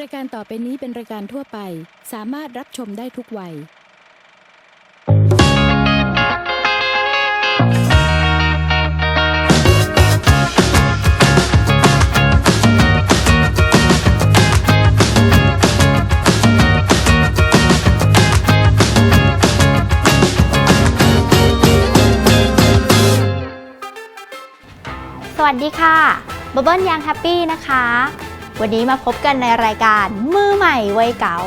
รายการต่อไปนี้เป็นรายการทั่วไป สามารถรับชมได้ทุกวัย สวัสดีค่ะบับเบิ้ลยังแฮปปี้นะคะ วันนี้มาพบกันในรายการมือใหม่วัยเก๋า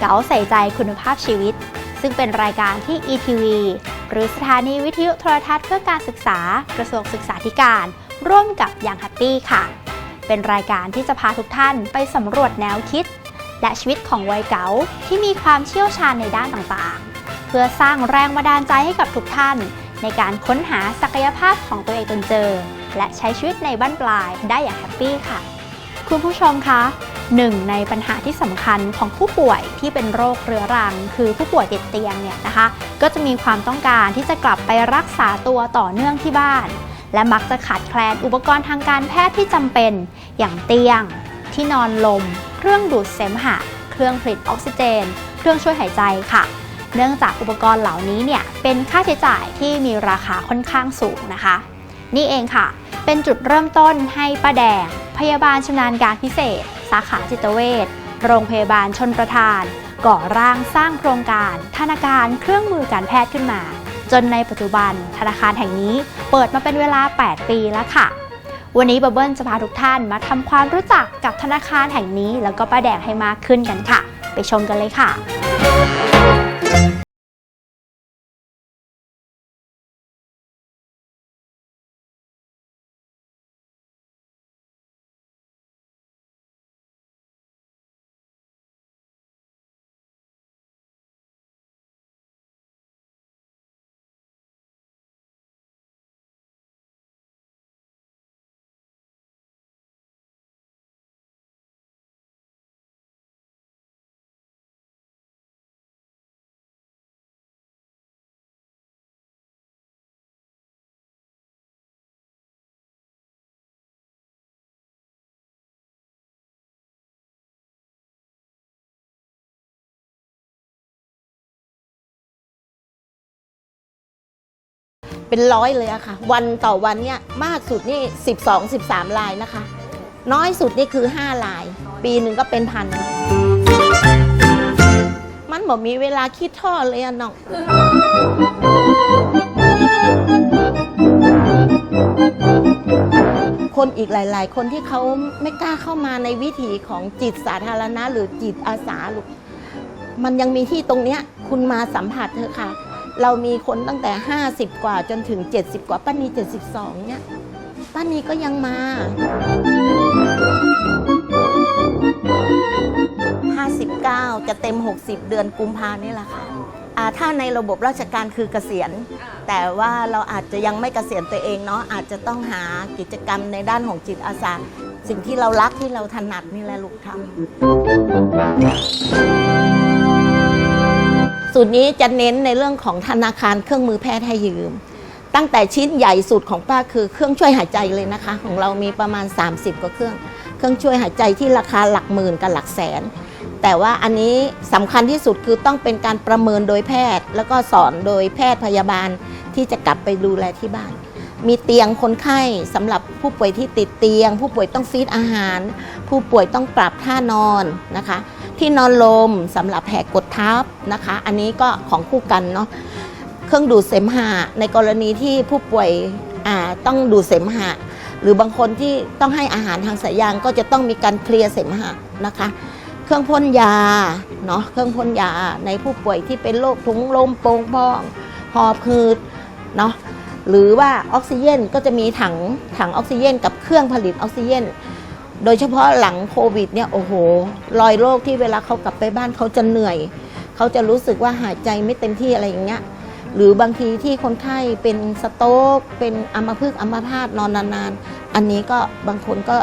เก๋าใส่ใจคุณภาพชีวิต ซึ่งเป็นรายการที่ ETV หรือสถานีวิทยุโทรทัศน์เพื่อการศึกษากระทรวงศึกษาธิการ ร่วมกับยังแฮปปี้ค่ะ เป็นรายการที่จะพาทุกท่านไปสำรวจแนวคิด และชีวิตของวัยเก๋าที่มีความเชี่ยวชาญในด้านต่างๆ เพื่อสร้างแรงบันดาลใจให้กับทุกท่าน ในการค้นหาศักยภาพของตัวเองจนเจอ และใช้ชีวิตในบ้านปลายได้อย่างแฮปปี้ค่ะ คุณผู้ชมคะหนึ่งในปัญหาที่สำคัญของผู้ป่วยที่เป็นโรคเรื้อรัง คือผู้ป่วยติดเตียงเนี่ยนะคะ ก็จะมีความต้องการที่จะกลับไปรักษาตัวต่อเนื่องที่บ้าน และมักจะขาดแคลนอุปกรณ์ทางการแพทย์ที่จำเป็นอย่างเตียง ที่นอนลม เครื่องดูดเสมหะ เครื่องผลิตออกซิเจน เครื่องช่วยหายใจค่ะ เนื่องจากอุปกรณ์เหล่านี้เนี่ยเป็นค่าใช้จ่ายที่มีราคาค่อนข้างสูงนะคะ นี่เองค่ะ เป็นจุดเริ่มต้นให้ป้าแดง พยาบาลชำนาญการพิเศษ สาขาจิตเวชโรงพยาบาลชนประทาน ก่อร่างสร้างโครงการธนาคารเครื่องมือการแพทย์ขึ้นมา จนในปัจจุบันธนาคารแห่งนี้เปิดมาเป็นเวลา 8 ปีแล้วค่ะ วันนี้บับเบิ้ลจะพาทุกท่านมาทำความรู้จักกับธนาคารแห่งนี้ แล้วก็ป้าแดงให้มากขึ้นกันค่ะ ไปชมกันเลยค่ะ เป็นร้อยเลยอะค่ะ วันต่อวันเนี่ยมากสุดนี่ 12 13 ลายนะคะ น้อยสุดนี่คือ 5 ลาย ปีหนึ่งก็เป็นพัน มันบอกมีเวลาคิดท่อเลยอะน้องคนอีกหลาย ๆ คนที่เขาไม่กล้าเข้ามาในวิถีของจิตสาธารณะ หรือจิตอาสาลูกมันยังมีที่ตรงเนี้ย คุณมาสัมผัสเถอะค่ะ เรามีคนตั้งแต่ 50 กว่าจนถึง 70 กว่าป้านี72 เนี่ยป้านีก็ยังมา 59 จะเต็ม 60 เดือนกุมภานี่แหละค่ะถ้าในระบบราชการคือเกษียณ แต่ว่าเราอาจจะยังไม่เกษียณตัวเองเนาะอาจจะต้องหากิจกรรมในด้านของจิตอาสาสิ่งที่เรารักที่เราถนัดนี่แหละลูกทำ สูตรนี้จะเน้นในเรื่องของธนาคารเครื่องมือแพทย์ให้ยืม ตั้งแต่ชิ้นใหญ่สุดของป้าคือเครื่องช่วยหายใจเลยนะคะ ของเรามีประมาณ 30กว่าเครื่อง เครื่องช่วยหายใจที่ราคาหลักหมื่นกับหลักแสน แต่ว่าอันนี้สำคัญที่สุดคือต้องเป็นการประเมินโดยแพทย์ แล้วก็สอนโดยแพทย์พยาบาลที่จะกลับไปดูแลที่บ้าน มีเตียงคนไข้สำหรับผู้ป่วยที่ติดเตียง ผู้ป่วยต้องฟีดอาหาร ผู้ป่วยต้องปรับท่านอนนะคะ ที่นอนลมสำหรับแผลกดทับนะคะ อันนี้ก็ของคู่กันเนาะเครื่องดูดเสมหะในกรณีที่ผู้ป่วยต้องดูดเสมหะ หรือบางคนที่ต้องให้อาหารทางสายยางก็จะต้องมีการเคลียร์เสมหะนะคะ เครื่องพ่นยาเนาะเครื่องพ่นยาในผู้ป่วยที่เป็นโรคถุงลมโป่งพองหอบหืดเนาะ หรือว่าออกซิเจนก็จะมีถังถังออกซิเจนกับเครื่องผลิตออกซิเจนโดยเฉพาะหลังโควิดเนี่ยโอ้โหรอยโรคที่เวลาเขากลับไปบ้านเขาจะเหนื่อย เขาจะรู้สึกว่าหายใจไม่เต็มที่อะไรอย่างเงี้ยหรือบางทีที่คนไข้เป็นสโต๊กเป็นอัมพฤกษ์อัมพาตนอนนานๆ อันนี้ก็บางคนก็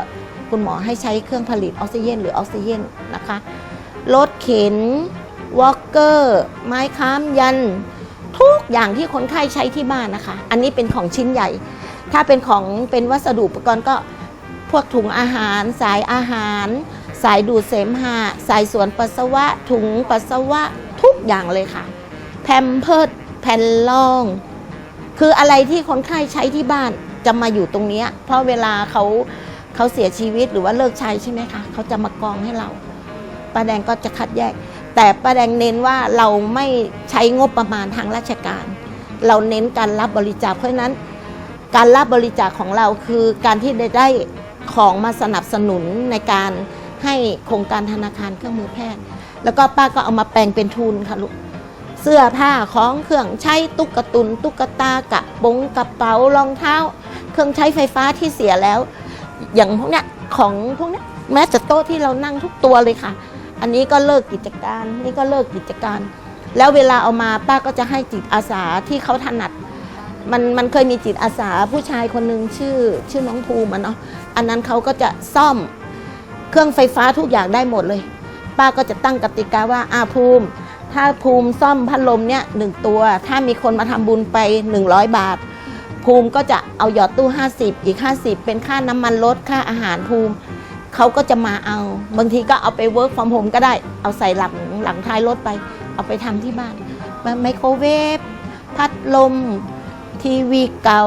คุณหมอให้ใช้เครื่องผลิตออกซิเจนหรือออกซิเจนนะคะรถเข็นวอลเกอร์ ไม้ค้ำยัน ทุกอย่างที่คนไข้ใช้ที่บ้านนะคะ อันนี้เป็นของชิ้นใหญ่ ถ้าเป็นของเป็นวัสดุอุปกรณ์ก็พวกถุงอาหาร สายอาหาร สายดูดเสมหะสายสวนปัสสาวะ ถุงปัสสาวะทุกอย่างเลยค่ะ แพมเพิร์ดแผ่นรอง คืออะไรที่คนไข้ใช้ที่บ้านจะมาอยู่ตรงนี้ เพราะเวลาเขาเขาเสียชีวิตหรือว่าเลิกใช้ใช่ไหมคะเขาจะมากองให้เราป้าแดงก็จะคัดแยก แต่ป้าแดงเน้นว่าเราไม่ใช้งบประมาณทางราชการ เราเน้นการรับบริจาคเพราะนั้น การรับบริจาคของเราคือการที่ได้ได้ของมาสนับสนุนในการให้โครงการธนาคารเครื่องมือแพทย์ แล้วก็ป้าก็เอามาแปลงเป็นทุนค่ะลูกเสื้อผ้าของเครื่องใช้ตุ๊กตุนตุ๊กตากระโปรงกระเป๋ารองเท้า เครื่องใช้ไฟฟ้าที่เสียแล้ว อย่างพวกเนี้ยของพวกเนี้ยแม้แต่โต๊ะที่เรานั่งทุกตัวเลยค่ะ อันนี้ก็เลิกกิจการ นี่ก็เลิกกิจการ แล้วเวลาเอามาป้าก็จะให้จิตอาสาที่เขาถนัด มันมันเคยมีจิตอาสาผู้ชายคนหนึ่งชื่อ ชื่อน้องภูมิเนาะอันนั้นเขาก็จะซ่อมเครื่องไฟฟ้าทุกอย่างได้หมดเลย ป้าก็จะตั้งกติกาว่าอาภูมิ ถ้าภูมิซ่อมพัดลมเนี่ยหนึ่งตัว ถ้ามีคนมาทำบุญไป 100 บาท ภูมิก็จะเอาหยอดตู้ 50 อีก 50 เป็นค่าน้ำมันรถค่าอาหารภูมิ เขาก็จะมาเอา บางทีก็เอาไปเวิร์กฟอร์มโฮมก็ได้ เอาใส่หลังหลังท้ายรถไป เอาไปทำที่บ้าน ไมโครเวฟ พัดลม ทีวีเก่า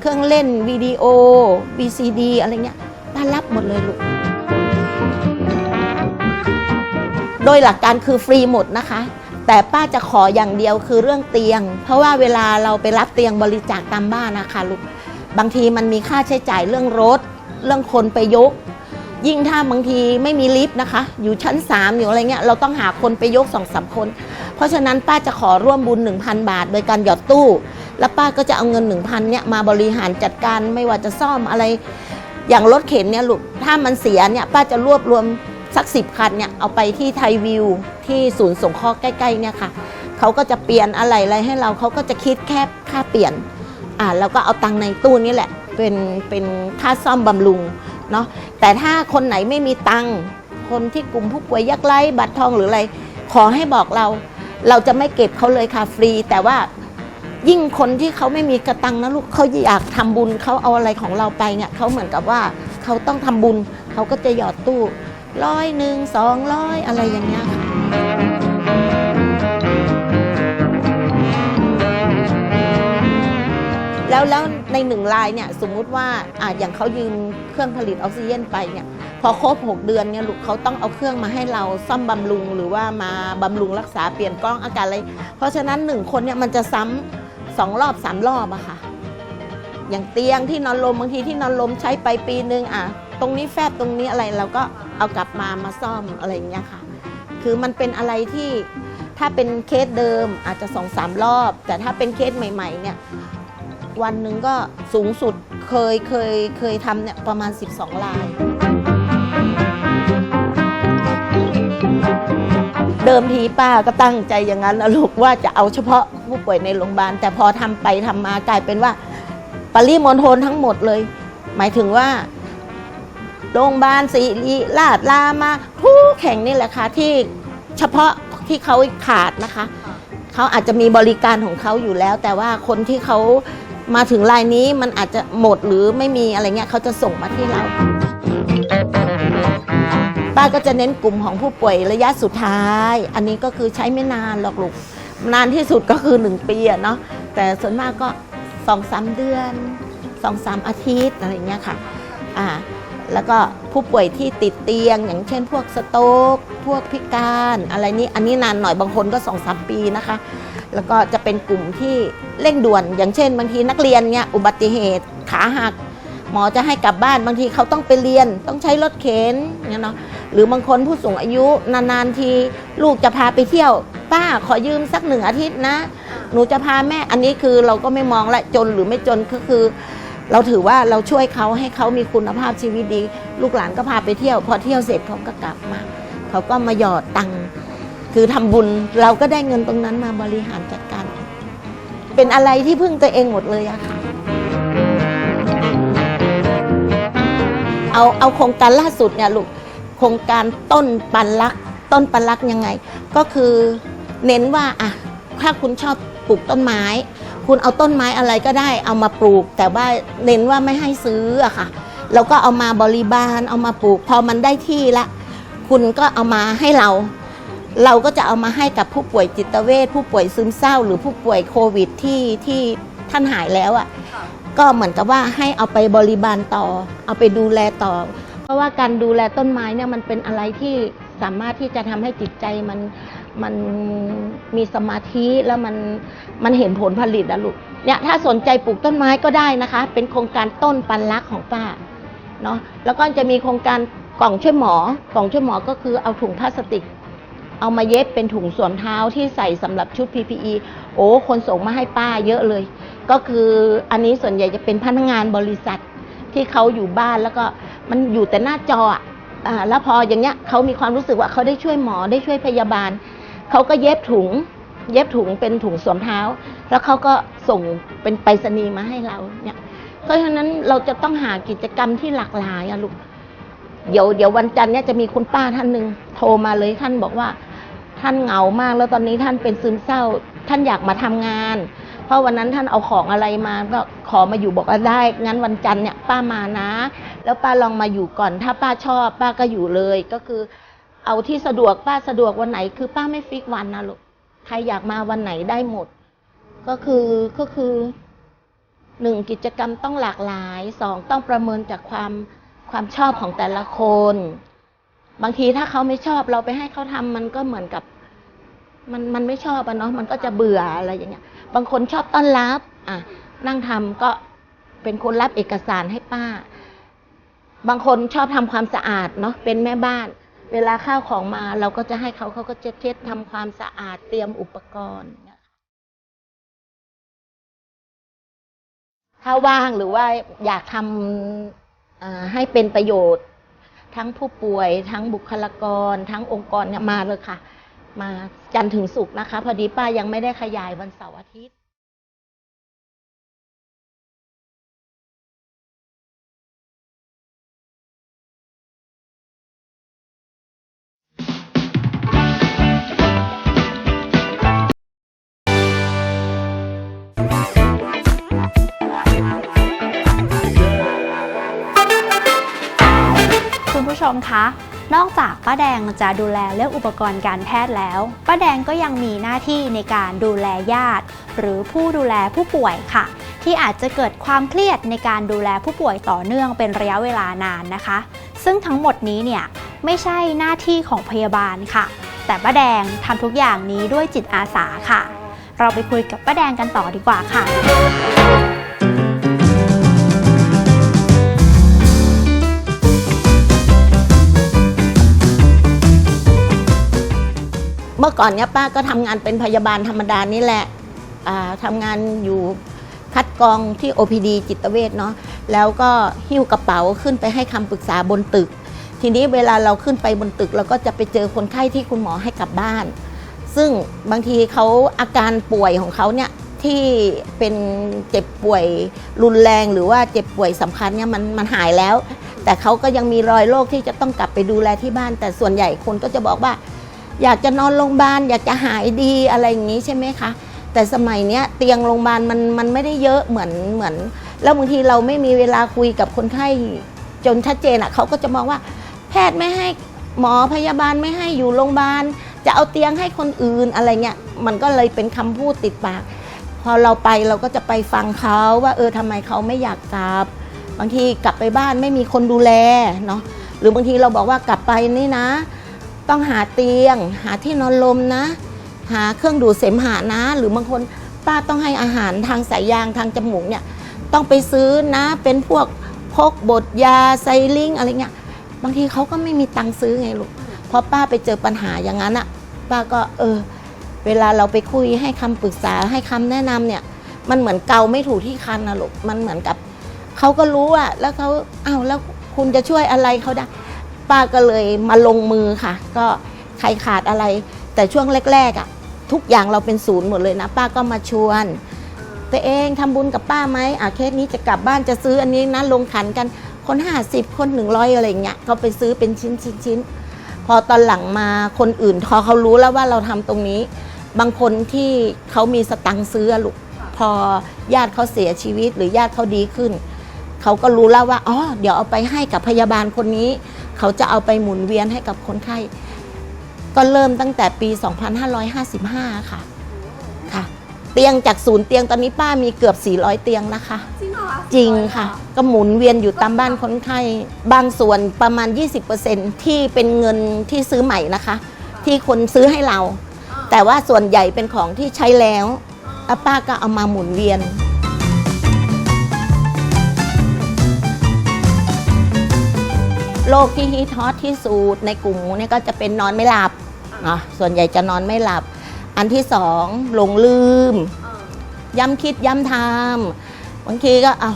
เครื่องเล่นวิดีโอ VCD อะไรเงี้ยป้ารับหมดเลยลูก โดยหลักการคือฟรีหมดนะคะ แต่ป้าจะขออย่างเดียวคือเรื่องเตียง เพราะว่าเวลาเราไปรับเตียงบริจาคตามบ้านนะคะลูก บางทีมันมีค่าใช้จ่ายเรื่องรถ เรื่องคนไปยก ยิ่งถ้าบางทีไม่มีลิฟต์นะคะ อยู่ชั้น 3 อยู่อะไรเงี้ยเราต้องหาคนไปยกสองสามคน เพราะฉะนั้นป้าจะขอร่วมบุญ 1,000 บาท โดยการหยอดตู้ แล้วป้าก็จะเอาเงิน 1,000เนี่ยมาบริหารจัดการไม่ว่าจะซ่อมอะไร อย่างรถเข็นเนี่ยลูกถ้ามันเสียเนี่ยป้าจะรวบรวมสักสิบคันเนี่ยเอาไปที่ไทยวิวที่ศูนย์ส่งข้อใกล้ๆเนี่ยค่ะเขาก็จะเปลี่ยนอะไรอะไรให้เราเขาก็จะคิดแค่ค่าเปลี่ยนอ่าแล้วก็เอาตังในตู้นี่แหละเป็นเป็นค่าซ่อมบำรุง เนาะแต่ถ้าคนไหนไม่มีตังค์คนที่กลุ่มผู้ป่วยยากไร้บัตรทองหรืออะไร ขอให้บอกเรา เราจะไม่เก็บเขาเลยค่ะฟรี แต่ว่ายิ่งคนที่เขาไม่มีกระตังนะลูกเขาอยากทำบุญเขาเอาอะไรของเราไปเนี่ยเขาเหมือนกับว่าเขาต้องทำบุญเขาก็จะหยอดตู้ร้อยหนึ่งสองร้อยอะไรอย่างเงี้ยค่ะ แล้วแล้วในหนึ่งรายเนี่ยสมมุติว่าอ่าอย่างเขายืมเครื่องผลิตออกซิเจนไปเนี่ยพอครบ 6 เดือนเนี่ยลูกเขาต้องเอาเครื่องมาให้เราซ่อมบำรุง หรือว่ามาบำรุงรักษาเปลี่ยนกล้องอากาศอะไร เพราะฉะนั้นหนึ่งคนเนี่ยมันจะซ้ำสองรอบสามรอบอะค่ะ อย่างเตียงที่นอนลมบางทีที่นอนลมใช้ไปปีนึงอะตรงนี้แฟบตรงนี้อะไรเราก็เอากลับมามาซ่อมอะไรอย่างเงี้ยค่ะ คือมันเป็นอะไรที่ถ้าเป็นเคสเดิมอาจจะสองสามรอบ แต่ถ้าเป็นเคสใหม่ ๆ เนี่ย วันหนึ่งก็สูงสุดเคยเคยเคยทำเนี่ยประมาณ 12 ลาย เดิมทีป้าก็ตั้งใจอย่างนั้นนะลูกว่าจะเอาเฉพาะผู้ป่วยในโรงพยาบาล แต่พอทำไปทำมากลายเป็นว่าปริมณฑลทั้งหมดเลย หมายถึงว่าโรงพยาบาลศิริราชรามาทุกแห่งนี่แหละค่ะที่เฉพาะที่เขาขาดนะคะ เขาอาจจะมีบริการของเขาอยู่แล้ว แต่ว่าคนที่เขา มาถึงรายนี้มันอาจจะหมดหรือไม่มีอะไรเงี้ยเขาจะส่งมาที่เรา ป้าก็จะเน้นกลุ่มของผู้ป่วยระยะสุดท้าย อันนี้ก็คือใช้ไม่นานหรอกลูกนานที่สุดก็คือ 1 ปีอะเนาะแต่ส่วนมากก็สองสามเดือนสองสามอาทิตย์อะไรเงี้ยค่ะอ่าแล้วก็ผู้ป่วยที่ติดเตียง อย่างเช่น พวกสโตรกพวกพิการอะไรนี้อันนี้นานหน่อยบางคนก็สองสามปีนะคะ แล้วก็จะเป็นกลุ่มที่เร่งด่วน อย่างเช่น บางทีนักเรียนเนี่ยอุบัติเหตุขาหัก หมอจะให้กลับบ้านบางทีเขาต้องไปเรียน ต้องใช้รถเข็นเนี่ยเนาะหรือบางคนผู้สูงอายุนานๆทีลูกจะพาไปเที่ยว ป้าขอยืมสักหนึ่งอาทิตย์นะ หนูจะพาแม่อันนี้คือเราก็ไม่มองละจนหรือไม่จนก็คือ เราถือว่าเราช่วยเขาให้เขามีคุณภาพชีวิตดี ลูกหลานก็พาไปเที่ยว พอเที่ยวเสร็จเขาก็กลับมา เขาก็มาหยอดตังค์ คือทำบุญเราก็ได้เงินตรงนั้นมาบริหารจัดการ เป็นอะไรที่พึ่งตัวเองหมดเลยอะค่ะ เอาเอาโครงการล่าสุดเนี่ยลูกโครงการต้นปันลักต้นปันลักยังไง ก็คือเน้นว่าอะถ้าคุณชอบปลูกต้นไม้ คุณเอาต้นไม้อะไรก็ได้เอามาปลูก แต่ว่าเน้นว่าไม่ให้ซื้ออะค่ะแล้วก็เอามาบริบาลเอามาปลูก พอมันได้ที่ละ คุณก็เอามาให้เรา เราก็จะเอามาให้กับผู้ป่วยจิตเวชผู้ป่วยซึมเศร้า หรือผู้ป่วยโควิดที่ที่ท่านหายแล้วอะ่ะก็เหมือนกับว่าให้เอาไปบริบาลต่อ เอาไปดูแลต่อ เพราะว่าการดูแลต้นไม้เนี่ยมันเป็นอะไรที่สามารถที่จะทำให้จิตใจมันมันมีสมาธิแล้วมันมันเห็นผลผลิตอะลูกเนี่ยถ้าสนใจปลูกต้นไม้ก็ได้นะคะ เป็นโครงการต้นปันรักของป้าเนาะแล้วก็จะมีโครงการกล่องช่วยหมอกล่องช่วยหมอก็คือเอาถุงพลาสติก เอามาเย็บเป็นถุงสวมเท้าที่ใส่สำหรับชุด PPE โอ้คนส่งมาให้ป้าเยอะเลย ก็คืออันนี้ส่วนใหญ่จะเป็นพนักงานบริษัทที่เขาอยู่บ้านแล้วก็มันอยู่แต่หน้าจออะอ่าแล้วพออย่างเงี้ยเขามีความรู้สึกว่าเขาได้ช่วยหมอได้ช่วยพยาบาล เขาก็เย็บถุง เย็บถุงเป็นถุงสวมเท้า แล้วเขาก็ส่งเป็นไปรษณีย์มาให้เราเนี่ยเพราะฉะนั้นเราจะต้องหากิจกรรมที่หลากหลายอะลูก เดี๋ยวเดี๋ยววันจันทร์เนี่ยจะมีคุณป้าท่านหนึ่งโทรมาเลยท่านบอกว่า ท่านเหงามาก แล้วตอนนี้ท่านเป็นซึมเศร้า ท่านอยากมาทำงาน เพราะวันนั้นท่านเอาของอะไรมาก็ขอมาอยู่บอกว่าได้งั้นวันจันทร์เนี่ยป้ามานะ แล้วป้าลองมาอยู่ก่อน ถ้าป้าชอบป้าก็อยู่เลยก็คือ เอาที่สะดวกป้าสะดวกวันไหน คือป้าไม่ฟิกวันนะลูกใครอยากมาวันไหนได้หมด ก็คือก็คือหนึ่งกิจกรรมต้องหลากหลายสองต้องประเมินจากความความชอบของแต่ละคน บางทีถ้าเขาไม่ชอบเราไปให้เขาทำมันก็เหมือนกับ มันมันไม่ชอบอะเนาะมันก็จะเบื่ออะไรอย่างเงี้ย บางคนชอบต้อนรับ อะ นั่งทำก็เป็นคนรับเอกสารให้ป้า บางคนชอบทำความสะอาดเนาะเป็นแม่บ้าน เวลาข้าวของมาเราก็จะให้เขาเขาก็จะเช็ดทำความสะอาดเตรียมอุปกรณ์ถ้าว่างหรือว่าอยากทำให้เป็นประโยชน์ ทั้งผู้ป่วย ทั้งบุคลากร ทั้งองค์กรเนี่ยมาเลยค่ะ มาจันทร์ถึงศุกร์นะคะ พอดีป้ายังไม่ได้ขยายวันเสาร์อาทิตย์ ผู้ชมคะ นอกจากป้าแดงจะดูแลเรื่องอุปกรณ์การแพทย์แล้ว ป้าแดงก็ยังมีหน้าที่ในการดูแลญาติ หรือผู้ดูแลผู้ป่วยค่ะ ที่อาจจะเกิดความเครียดในการดูแลผู้ป่วยต่อเนื่องเป็นระยะเวลานานนะคะ ซึ่งทั้งหมดนี้เนี่ยไม่ใช่หน้าที่ของพยาบาลค่ะ แต่ป้าแดงทำทุกอย่างนี้ด้วยจิตอาสาค่ะ เราไปคุยกับป้าแดงกันต่อดีกว่าค่ะ มื่อก่อนเนี้ยป้าก็ทำงานเป็นพยาบาลธรรมดานี่แหละอ่าทำงานอยู่คัดกรองที่ OPD จิตเวชเนาะแล้วก็หิ้วกระเป๋าขึ้นไปให้คำปรึกษาบนตึก ทีนี้เวลาเราขึ้นไปบนตึกเราก็จะไปเจอคนไข้ที่คุณหมอให้กลับบ้าน ซึ่งบางทีเขาอาการป่วยของเขาเนี่ยที่เป็นเจ็บป่วยรุนแรงหรือว่าเจ็บป่วยสำคัญเนี่ยมันมันหายแล้ว แต่เขาก็ยังมีรอยโรคที่จะต้องกลับไปดูแลที่บ้าน แต่ส่วนใหญ่คนก็จะบอกว่า อยากจะนอนโรงพยาบาลอยากจะหายดีอะไรอย่างนี้ใช่ไหมคะ แต่สมัยเนี้ยเตียงโรงพยาบาลมันมันไม่ได้เยอะเหมือนเหมือน แล้วบางทีเราไม่มีเวลาคุยกับคนไข้จนชัดเจนอะเขาก็จะมองว่า แพทย์ไม่ให้หมอพยาบาลไม่ให้อยู่โรงพยาบาลจะเอาเตียงให้คนอื่นอะไรเงี้ยมันก็เลยเป็นคำพูดติดปาก พอเราไปเราก็จะไปฟังเขาว่าเออทำไมเขาไม่อยากกลับบางทีกลับไปบ้านไม่มีคนดูแลเนาะหรือบางทีเราบอกว่ากลับไปนี่นะ ต้องหาเตียง หาที่นอนลมนะ หาเครื่องดูดเสมหะนะ หรือบางคนป้าต้องให้อาหารทางสายยางทางจมูกเนี่ยต้องไปซื้อนะเป็นพวกพกบดยาไซลิงอะไรเงี้ยบางทีเขาก็ไม่มีตังค์ซื้อไงลูกพอป้าไปเจอปัญหาอย่างนั้นอะป้าก็เออ เวลาเราไปคุยให้คำปรึกษาให้คำแนะนำเนี่ย มันเหมือนเกาไม่ถูกที่คันนะลูกมันเหมือนกับเขาก็รู้อะแล้วเขาอ้าวแล้วคุณจะช่วยอะไรเขาได้ ป้าก็เลยมาลงมือค่ะ ก็ใครขาดอะไร แต่ช่วงแรกๆอะ่ะทุกอย่างเราเป็นศูนย์หมดเลยนะ ป้าก็มาชวน ตัวเองทำบุญกับป้าไหมอะเคสนี้จะกลับบ้านจะซื้ออันนี้นะลงขันกันคน 50 คน 100 อะไรอย่างเงี้ยเขาไปซื้อเป็นชิ้นชิ้นชิ้นพอตอนหลังมาคนอื่นพอเขารู้แล้วว่าเราทำตรงนี้ บางคนที่เขามีสตังค์ซื้อลูกพอญาติเขาเสียชีวิตหรือญาติเขาดีขึ้น เขาก็รู้แล้วว่าอ๋อเดี๋ยวเอาไปให้กับพยาบาลคนนี้ เขาจะเอาไปหมุนเวียนให้กับคนไข้ ก็เริ่มตั้งแต่ปี 2555 ค่ะค่ะ เตียงจากศูนย์เตียงตอนนี้ป้ามีเกือบ 400 เตียงนะคะ จริงเหรอจริงค่ะ ก็หมุนเวียนอยู่ตามบ้านคนไข้ บางส่วนประมาณ 20%ที่เป็นเงินที่ซื้อใหม่นะคะ ที่คนซื้อให้เรา แต่ว่าส่วนใหญ่เป็นของที่ใช้แล้วอาป้าก็เอามาหมุนเวียน โรคที่ฮิตฮอตที่สุดในกลุ่มเนี่ยก็จะเป็นนอนไม่หลับเนาะส่วนใหญ่จะนอนไม่หลับ อันที่สองหลงลืม ย้ำคิดย้ำทำบางทีก็เอา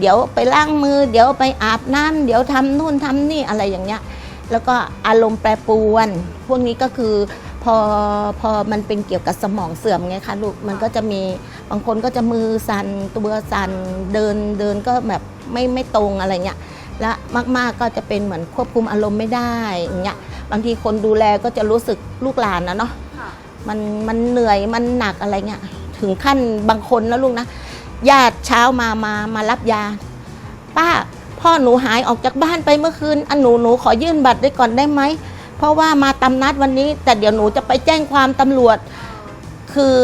เดี๋ยวไปล้างมือ เดี๋ยวไปอาบน้ำเดี๋ยวทำนู่นทำนี่อะไรอย่างเงี้ยแล้วก็อารมณ์แปรปรวน พวกนี้ก็คือพอพอมันเป็นเกี่ยวกับสมองเสื่อมไงคะลูกมันก็จะมีบางคนก็จะมือสั่นตัวสั่นเดินเดินก็แบบไม่ไม่ตรงอะไรเงี้ย และมากๆก็จะเป็นเหมือนควบคุมอารมณ์ไม่ได้อย่างเงี้ยบางทีคนดูแลก็จะรู้สึกลูกหลานนะเนาะมันมันเหนื่อยมันหนักอะไรเงี้ยถึงขั้นบางคนนะลูกนะญาติเช้ามามามารับยา ป้าพ่อหนูหายออกจากบ้านไปเมื่อคืนอันหนูหนูขอยื่นบัตรได้ก่อนได้ไหมเพราะว่ามาตำนัดวันนี้ แต่เดี๋ยวหนูจะไปแจ้งความตำรวจ คือ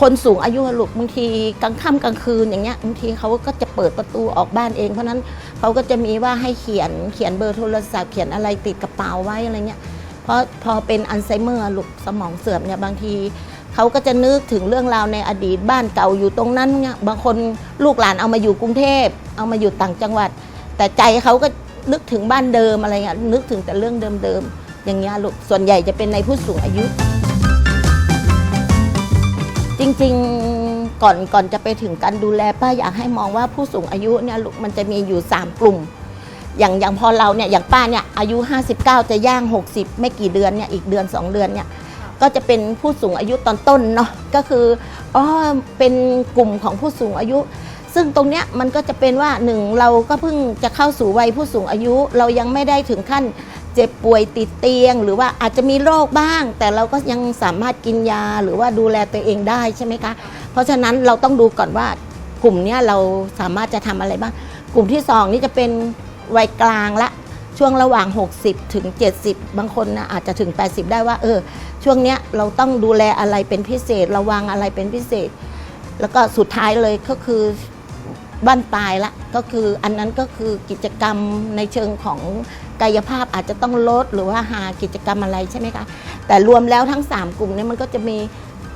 คนสูงอายุอะลูกบางทีกลางค่ำกลางคืนอย่างเงี้ยบางทีเขาก็จะเปิดประตูออกบ้านเอง เพราะฉะนั้นเขาก็จะมีว่าให้เขียนเขียนเบอร์โทรศัพท์เขียนอะไรติดกระเป๋าไว้อะไรเงี้ยเพราะพอเป็นอัลไซเมอร์ลูกสมองเสื่อมเนี่ยบางทีเขาก็จะนึกถึงเรื่องราวในอดีตบ้านเก่าอยู่ตรงนั้นเนี่ยบางคนลูกหลานเอามาอยู่กรุงเทพ เอามาอยู่ต่างจังหวัด แต่ใจเขาก็นึกถึงบ้านเดิมอะไรเงี้ยนึกถึงแต่เรื่องเดิมๆอย่างเงี้ยลูกส่วนใหญ่จะเป็นในผู้สูงอายุ จริงๆก่อนก่อนจะไปถึงการดูแลป้าอยากให้มองว่าผู้สูงอายุเนี่ยลูกมันจะมีอยู่ 3 กลุ่ม อย่างอย่างพอเราเนี่ยอย่างป้าเนี่ยอายุ 59 จะย่าง 60 ไม่กี่เดือนเนี่ยอีกเดือน 2 เดือนเนี่ยก็จะเป็นผู้สูงอายุตอนต้นเนาะก็คืออ๋อเป็นกลุ่มของผู้สูงอายุ ซึ่งตรงเนี้ยมันก็จะเป็นว่าหนึ่งเราก็เพิ่งจะเข้าสู่วัยผู้สูงอายุ เรายังไม่ได้ถึงขั้น เจ็บป่วยติดเตียง หรือว่าอาจจะมีโรคบ้าง แต่เราก็ยังสามารถกินยาหรือว่าดูแลตัวเองได้ใช่ไหมคะ เพราะฉะนั้นเราต้องดูก่อนว่ากลุ่มนี้เราสามารถจะทำอะไรบ้าง กลุ่มที่สองนี่จะเป็นวัยกลางละช่วงระหว่าง 60 ถึง 70 บางคนนะอาจจะถึง 80 ได้ว่าเออ ช่วงเนี้ยเราต้องดูแลอะไรเป็นพิเศษ ระวังอะไรเป็นพิเศษ แล้วก็สุดท้ายเลยก็คือบ้านปลายละก็คืออันนั้นก็คือกิจกรรมในเชิงของ กายภาพอาจจะต้องลดหรือว่าหากิจกรรมอะไรใช่ไหมคะ แต่รวมแล้วทั้ง 3 กลุ่มเนี้มันก็จะมี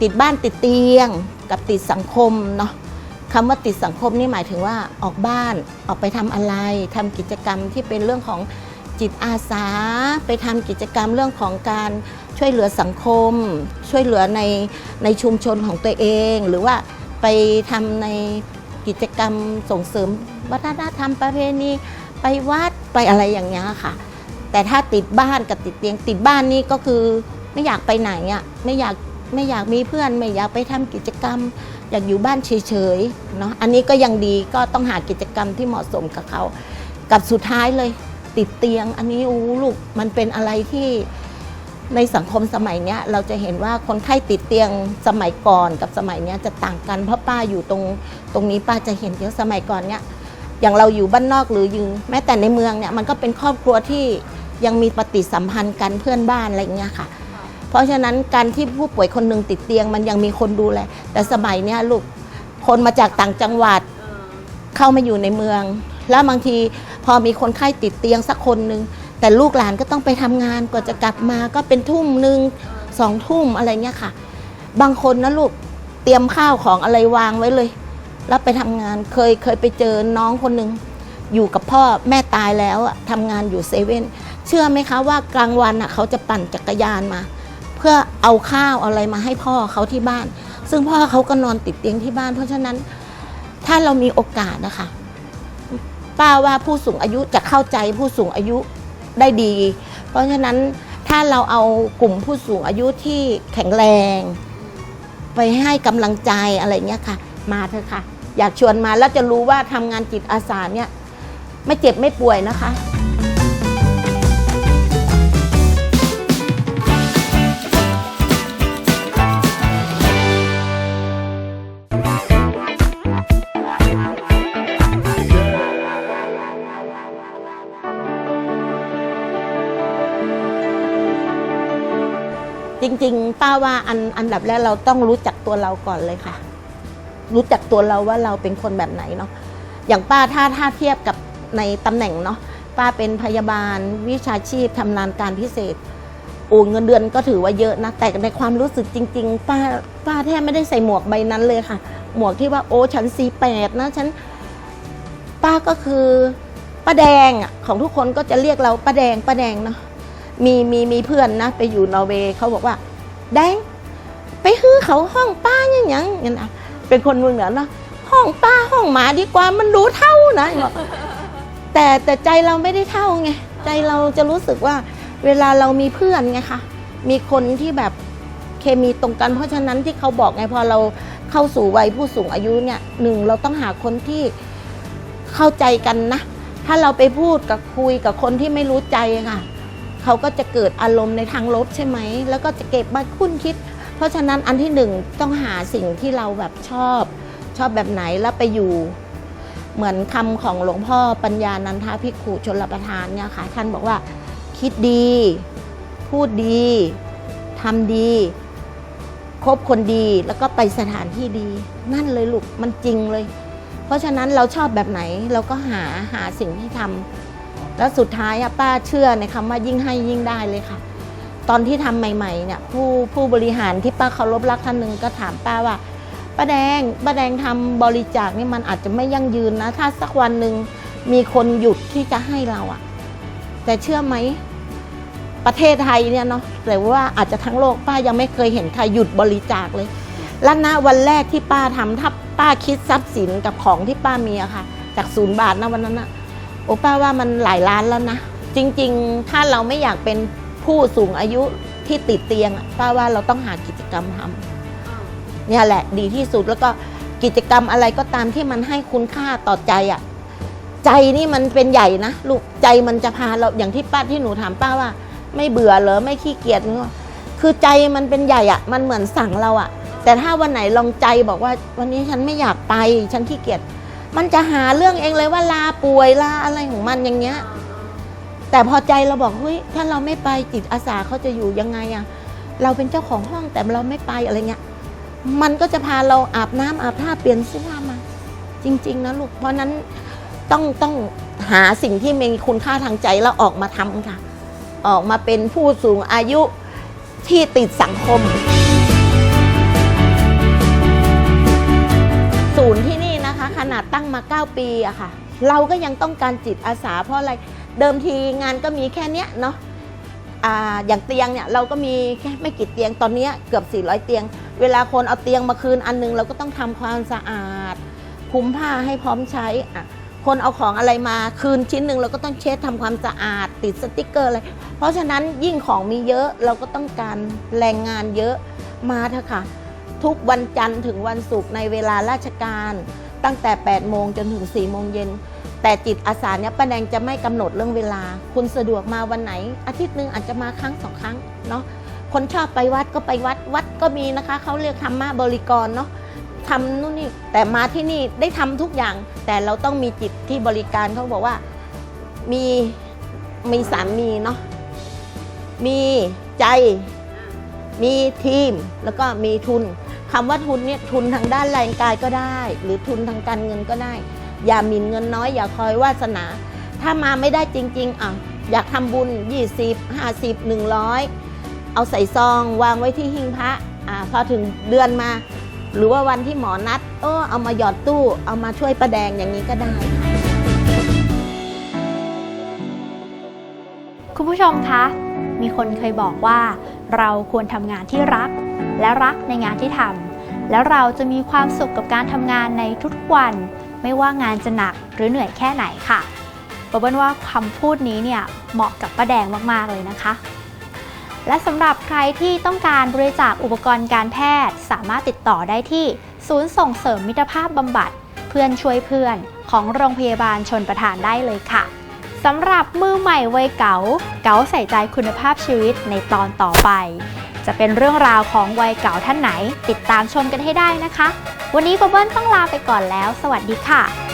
ติดบ้านติดเตียง กับติดสังคมเนาะคำว่าติดสังคมนี่หมายถึงว่าออกบ้านออกไปทำอะไรทำกิจกรรมที่เป็นเรื่องของจิตอาสา ไปทำกิจกรรมเรื่องของการช่วยเหลือสังคม ช่วยเหลือในในชุมชนของตัวเอง หรือว่าไปทำในกิจกรรมส่งเสริมวัฒนธรรมประเพณี ไปวัดไปอะไรอย่างเงี้ยค่ะ แต่ถ้าติดบ้านกับติดเตียงติดบ้านนี่ก็คือไม่อยากไปไหนอะไม่อยากไม่อยากมีเพื่อนไม่อยากไปทำกิจกรรม อยากอยู่บ้านเฉยๆเนาะอันนี้ก็ยังดีก็ต้องหากิจกรรมที่เหมาะสมกับเขา กับสุดท้ายเลย ติดเตียง อันนี้อู้ลูกมันเป็นอะไรที่ในสังคมสมัยเนี้ยเราจะเห็นว่าคนไข้ติดเตียงสมัยก่อนกับสมัยเนี้ยจะต่างกันเพราะป้าอยู่ตรงตรงนี้ป้าจะเห็นเยอะสมัยก่อนเนี้ย อย่างเราอยู่บ้านนอกหรืออยู่แม้แต่ในเมืองเนี่ยมันก็เป็นครอบครัวที่ยังมีปฏิสัมพันธ์กันเพื่อนบ้านอะไรอย่างเงี้ยค่ะ เพราะฉะนั้นการที่ผู้ป่วยคนหนึ่งติดเตียงมันยังมีคนดูแลแต่สมัยเนี้ยลูกคนมาจากต่างจังหวัดเข้ามาอยู่ในเมือง แล้วบางทีพอมีคนไข้ติดเตียงสักคนหนึ่งแต่ลูกหลานก็ต้องไปทำงานกว่าจะกลับมาก็เป็นทุ่มหนึ่งสองทุ่มอะไรเงี้ยค่ะ บางคนนะลูกเตรียมข้าวของอะไรวางไว้เลย แล้วไปทำงานเคยเคยไปเจอน้องคนหนึ่งอยู่กับพ่อแม่ตายแล้วอะทำงานอยู่เซเว่นเชื่อไหมคะว่ากลางวันเขาจะปั่นจักรยานมา เพื่อเอาข้าวอะไรมาให้พ่อเขาที่บ้าน ซึ่งพ่อเขาก็นอนติดเตียงที่บ้าน เพราะฉะนั้นถ้าเรามีโอกาสนะคะป้าว่าผู้สูงอายุจะเข้าใจผู้สูงอายุได้ดี เพราะฉะนั้นถ้าเราเอากลุ่มผู้สูงอายุที่แข็งแรง ไปให้กำลังใจอะไรเงี้ยค่ะ มาเถอะค่ะ อยากชวนมาแล้วจะรู้ว่าทำงานจิตอาสาเนี่ยไม่เจ็บไม่ป่วยนะคะจริงๆป้าว่าอันอันดับแรกเราต้องรู้จักตัวเราก่อนเลยค่ะ รู้จักตัวเราว่าเราเป็นคนแบบไหนเนาะอย่างป้าถ้าถ้าเทียบกับในตำแหน่งเนาะป้าเป็นพยาบาลวิชาชีพทำงานการพิเศษโอ้เงินเดือนก็ถือว่าเยอะนะ แต่ในความรู้สึกจริง ๆ ป้าป้าแทบไม่ได้ใส่หมวกใบนั้นเลยค่ะ หมวกที่ว่าโอ้ฉันสีแปดนะฉันป้าก็คือป้าแดงอะของทุกคนก็จะเรียกเราป้าแดงป้าแดงเนาะมีมีมีเพื่อนนะ ไปอยู่นอร์เวย์เขาบอกว่า แดง ไปฮื้อเขาห้องป้าอย่างยังอย่างนั้น เป็นคนเมืองเหนือเนาะห้องป้าห้องหมาดีกว่ามันรู้เท่านะแต่แต่ใจเราไม่ได้เท่าไงใจเราจะรู้สึกว่าเวลาเรามีเพื่อนไงคะมีคนที่แบบเคมีตรงกัน เพราะฉะนั้นที่เขาบอกไงพอเราเข้าสู่วัยผู้สูงอายุเนี่ยหนึ่งเราต้องหาคนที่เข้าใจกันนะ ถ้าเราไปพูดกับคุยกับคนที่ไม่รู้ใจค่ะ เขาก็จะเกิดอารมณ์ในทางลบใช่ไหม แล้วก็จะเก็บมาคุ้นคิด เพราะฉะนั้นอันที่หนึ่งต้องหาสิ่งที่เราแบบชอบ ชอบแบบไหนแล้วไปอยู่ เหมือนคำของหลวงพ่อปัญญานันทภิกขุชนรประทานเนี่ยค่ะท่านบอกว่าคิดดี พูดดีทำดีคบคนดีแล้วก็ไปสถานที่ดี นั่นเลยลูกมันจริงเลย เพราะฉะนั้นเราชอบแบบไหนเราก็หาหาสิ่งที่ทำแล้วสุดท้ายป้าเชื่อในคำว่ายิ่งให้ยิ่งได้เลยค่ะ ตอนที่ทำใหม่ๆเนี่ยผู้ผู้บริหารที่ป้าเคารพรักท่านหนึ่งก็ถามป้าว่าป้าแดงป้าแดงทำบริจาคนี่มันอาจจะไม่ยั่งยืนนะ ถ้าสักวันหนึ่งมีคนหยุดที่จะให้เราอะแต่เชื่อไหมประเทศไทยเนี่ยเนาะแต่ว่าอาจจะทั้งโลกป้ายังไม่เคยเห็นใครหยุดบริจาคเลย และณวันแรกที่ป้าทำถ้าป้าคิดทรัพย์สินกับของที่ป้ามีอะค่ะ จากศูนย์บาทนะวันนั้นอะโอป้าว่ามันหลายล้านแล้วนะจริง ๆ ถ้าเราไม่อยากเป็น ผู้สูงอายุที่ติดเตียงป้าว่าเราต้องหากิจกรรมทำเนี่ยแหละดีที่สุดแล้วก็กิจกรรมอะไรก็ตามที่มันให้คุณค่าต่อใจอะใจนี่มันเป็นใหญ่นะลูกใจมันจะพาเราอย่างที่ป้าที่หนูถามป้าว่า ไม่เบื่อเหรอไม่ขี้เกียจเนอคือใจมันเป็นใหญ่อะมันเหมือนสั่งเราอะแต่ถ้าวันไหนลองใจบอกว่า วันนี้ฉันไม่อยากไปฉันขี้เกียจมันจะหาเรื่องเองเลยว่าลาป่วยลาอะไรของมันอย่างเงี้ย แต่พอใจเราบอกเฮ้ยถ้าเราไม่ไปจิตอาสาเขาจะอยู่ยังไงอะเราเป็นเจ้าของห้องแต่เราไม่ไปอะไรเงี้ยมันก็จะพาเราอาบน้ำอาบท่าเปลี่ยนเสื้อมา จริง ๆ นะลูก เพราะนั้นต้องต้องหาสิ่งที่มีคุณค่าทางใจแล้วออกมาทำค่ะ ออกมาเป็นผู้สูงอายุที่ติดสังคม ศูนย์ที่นี่นะคะ ขนาดตั้งมา 9 ปีอะค่ะ เราก็ยังต้องการจิตอาสาเพราะอะไร เดิมทีงานก็มีแค่เนี้ยเนาะอย่างเตียงเนี่ยเราก็มีแค่ไม่กี่เตียงตอนนี้เกือบ 400 เตียง เวลาคนเอาเตียงมาคืนอันหนึงเราก็ต้องทำความสะอาดคุมผ้าให้พร้อมใช้อะคนเอาของอะไรมาคืนชิ้นหนึ่งเราก็ต้องเช็ดทำความสะอาดติดสติกเกอร์อะไรเพราะฉะนั้นยิ่งของมีเยอะเราก็ต้องการแรงงานเยอะมาเถอะค่ะ ทุกวันจันทร์ถึงวันศุกร์ในเวลาราชการ ตั้งแต่ 8 โมงจนถึง 4 โมงเย็น แต่จิตอาสาเนี่ยป้าแดงจะไม่กำหนดเรื่องเวลา คุณสะดวกมาวันไหน อาทิตย์หนึ่งอาจจะมาครั้งสองครั้งเนาะคนชอบไปวัดก็ไปวัดวัดก็มีนะคะเขาเรียกธรรมะบริกรเนาะทำนู่นนี่แต่มาที่นี่ได้ทำทุกอย่าง แต่เราต้องมีจิตที่บริการเขาบอกว่ามีมีสามีเนาะมีใจมีทีมแล้วก็มีทุนคำว่าทุนเนี่ยทุนทางด้านแรงกายก็ได้ หรือทุนทางการเงินก็ได้ อย่าหมิ่นเงินน้อย อย่าคอยวาสนา ถ้ามาไม่ได้จริง ๆอะอยากทำบุญ 20 50 100 เอาใส่ซองวางไว้ที่หิ้งพระอ่าพอถึงเดือนมา หรือว่าวันที่หมอนัด เออเอามาหยอดตู้เอามาช่วยประแดงอย่างนี้ก็ได้ คุณผู้ชมคะ มีคนเคยบอกว่าเราควรทำงานที่รัก และรักในงานที่ทำแล้วเราจะมีความสุขกับการทำงานในทุกๆวัน ไม่ว่างานจะหนักหรือเหนื่อยแค่ไหนค่ะบอบเบิ้ลว่าคำพูดนี้เนี่ยเหมาะกับป้าแดงมากๆเลยนะคะ และสำหรับใครที่ต้องการบริจาคอุปกรณ์การแพทย์ สามารถติดต่อได้ที่ ศูนย์ส่งเสริมมิตรภาพบำบัด เพื่อนช่วยเพื่อนของโรงพยาบาลชนประทานได้เลยค่ะสำหรับมือใหม่วัยเก๋า เก๋าใส่ใจคุณภาพชีวิตในตอนต่อไป จะเป็นเรื่องราวของวัยเก่าท่านไหน ติดตามชมกันให้ได้นะคะ วันนี้บับเบิ้ลต้องลาไปก่อนแล้ว สวัสดีค่ะ